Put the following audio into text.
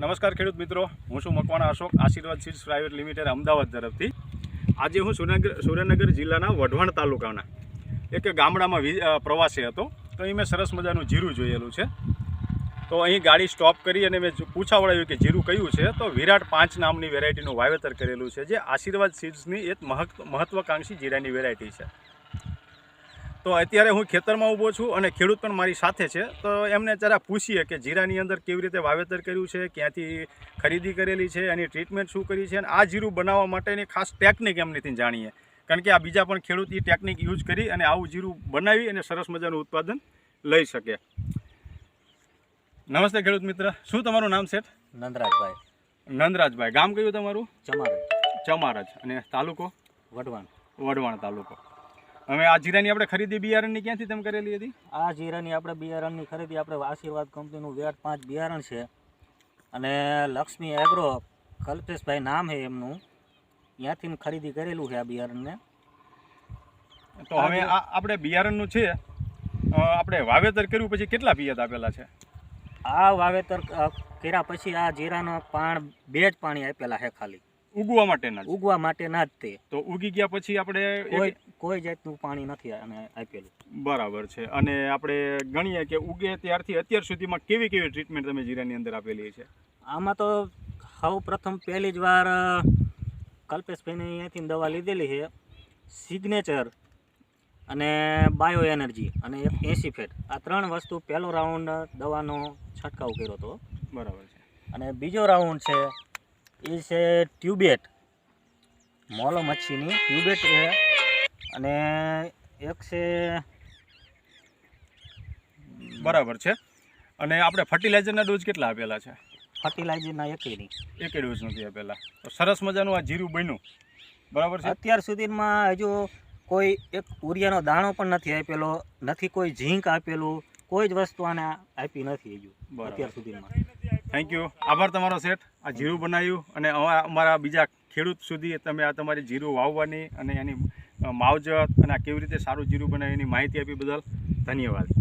નમસ્કાર ખેડૂત મિત્રો, હું છું મકવાણા અશોક, આશીર્વાદ સીડ્સ પ્રાઇવેટ લિમિટેડ, અમદાવાદ તરફથી. આજે હું સુરેન્દ્ર સુરેન્દ્રનગર જિલ્લાના વઢવાણ તાલુકાના, એક ગામડામાં પ્રવાસી હતો. તો અહીં મેં સરસ મજાનું જીરું જોયેલું છે. તો અહીં ગાડી સ્ટોપ કરી અને મેં પૂછાવડાયું કે જીરું કયું છે? તો વિરાટ પાંચ નામની વેરાયટીનું વાવેતર કરેલું છે, જે આશીર્વાદ સીડ્સની એક મહત્વ, મહત્વાકાંક્ષી જીરાની વેરાયટી છે. તો અત્યારે હું ખેતરમાં ઊભો છું અને ખેડૂત પણ મારી સાથે છે. તો એમને જરા પૂછીએ કે જીરાની અંદર કેવી રીતે વાવેતર કર્યું છે ક્યાંથી ખરીદી કરેલી છે એની ટ્રીટમેન્ટ શું કરી છે અને આ જીરું બનાવવા માટેની ખાસ ટેકનિક એમનીથી જાણીએ. કારણ કે આ બીજા પણ ખેડૂત એ ટેકનિક યુઝ કરી અને આવું જીરું બનાવી અને સરસ મજાનું ઉત્પાદન લઈ શકે. નમસ્તે ખેડૂત મિત્ર. શું તમારું નામ છે નંદરાજભાઈ. નંદરાજભાઈ. ગામ કયું તમારું? ચમારજ. ચમારજ. અને તાલુકો? વઢવાણ. વઢવાણ તાલુકો. હવે આ જીરાની આપણે ખરીદી બિયારણની ક્યાંથી તમે કરેલી હતી? આ જીરાની આપણે બિયારણની ખરીદી આપણે આશીર્વાદ કંપનીનું વેટ પાંચ બિયારણ છે. અને લક્ષ્મી એગ્રો કલ્પેશભાઈ નામ છે એમનું. ત્યાંથી ખરીદી કરેલું છે આ બિયારણને. તો હવે આ આપણે બિયારણનું છે. આપણે વાવેતર કર્યું પછી કેટલા પિયત આપેલા છે? આ વાવેતર કર્યા પછી આ જીરાનો પાણ બે જ પાણી આપેલા છે ખાલી. ઉગવા માટેના ઉગવા માટેના જ તે. તો ઉગી ગયા પછી આપણે કોઈ કોઈ જાતનું પાણી નથી અને આપેલું. બરાબર છે. અને આપણે ગણીએ કે ઉગે ત્યારથી અત્યાર સુધીમાં કેવી કેવી ટ્રીટમેન્ટ તમે જીરાની અંદર આપેલી છે? આમાં તો સૌ પ્રથમ પહેલી જ વાર કલ્પેશભાઈને અહીંયાથી દવા લીધેલી છે. સિગ્નેચર અને બાયો એનર્જી અને એક એસી ફેટ. આ ત્રણ વસ્તુ પહેલો રાઉન્ડ દવાનો છંટકાવ કર્યો હતો. બરાબર છે. અને બીજો રાઉન્ડ છે એ છે ટ્યુબેટ. મોલો મચ્છીની. ટ્યુબેટ છે અને એક છે બરાબર છે. અને આપણે ફર્ટિલાઇઝરના ડોઝ કેટલા આપેલા છે? ફર્ટિલાઇઝરના એકેની એક ડોઝ નથી આપેલા. તો સરસ મજાનું આ જીરું બન્યું. બરાબર છે? અત્યાર સુધીમાં હજુ કોઈ એક ઉરિયાનો દાણો પણ નથી આપેલો નથી કોઈ ઝીંક આપેલું કોઈ જ વસ્તુ આને આપી નથી હજુ. અત્યાર સુધીમાં. થેન્ક યુ આભાર તમારો શેઠ. આ જીરું બનાવ્યું અને અમારા બીજા ખેડૂત સુધી તમે આ તમારી જીરું વાવવાની અને એની માવજત અને આ કેવી રીતે સારું જીરું બનાવ્યું એની માહિતી આપી બદલ ધન્યવાદ.